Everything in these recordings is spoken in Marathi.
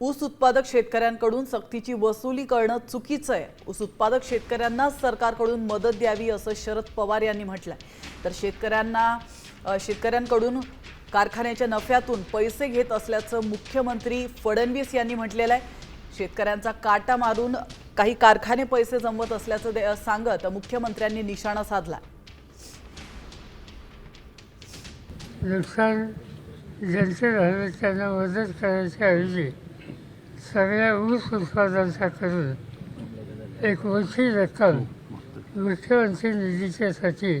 ऊस उत्पादक शेतकऱ्यांकडून सक्तीची वसुली करणं चुकीचं आहे. ऊस उत्पादक शेतकऱ्यांनाच सरकारकडून मदत द्यावी असं शरद पवार यांनी म्हटलंय. तर शेतकऱ्यांना शेतकऱ्यांकडून कारखान्याच्या नफ्यातून पैसे घेत असल्याचं मुख्यमंत्री फडणवीस यांनी म्हटलेलं आहे. शेतकऱ्यांचा काटा मारून काही कारखाने पैसे जमवत असल्याचं सांगत मुख्यमंत्र्यांनी निशाणा साधला. नुकसान ज्यांचं झालं त्यांना मदत करायच्या ऐवजी सगळ्या ऊस उत्पादनाकरून एक मोठी रक्कम मुख्यमंत्री निधीच्यासाठी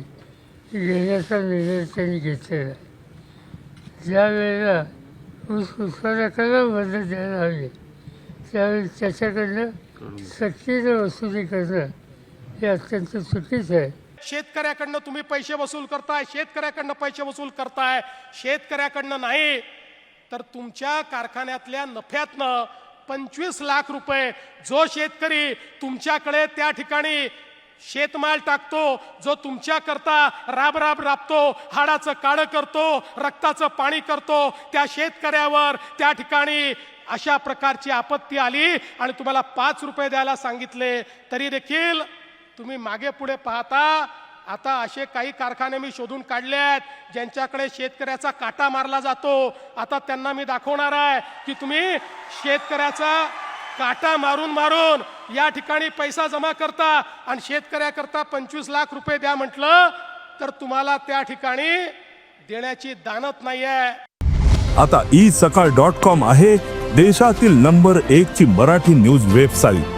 घेण्याचा निर्णय त्यांनी घेतलेला ज्यावेळेला ऊस उत्पादकाला मदत द्यायला हवी त्यावेळी त्याच्याकडनं सक्तीनं वसुली करणं हे अत्यंत चुकीचं आहे. शेतकऱ्याकडनं तुम्ही पैसे वसूल करताय शेतकऱ्याकडनं पैसे वसूल करताय शेतकऱ्याकडनं नाही तर तुमच्या कारखान्यातल्या नफ्यातनं पंचवीस लाख रुपये जो शेतकरी तुमच्याकडे त्या ठिकाणी शेतमाल टाकतो जो तुमच्याकरता राब राब राबतो हाडाचं काळं करतो रक्ताचं पाणी करतो त्या शेतकऱ्यावर त्या ठिकाणी अशा प्रकारची आपत्ती आली आणि तुम्हाला पाच रुपये द्यायला सांगितले. तरी देखील तुम्ही मागे पुढे पाहता आता असे काही कारखाने मी शोधून काढले आहेत ज्यांच्याकडे शेतकऱ्याचा काटा मारला जातो. आता त्यांना मी दाखवणार आहे की तुम्ही शेतकऱ्याचा काटा मारून मारून या ठिकाणी पैसा जमा करता आणि शेतकऱ्याकरता पंचवीस लाख रुपये द्या म्हटलं तर तुम्हाला त्या ठिकाणी देण्याची दानत नाही आहे आता ई सकाळ डॉट कॉम आहे देशातील नंबर एक ची मराठी न्यूज वेबसाईट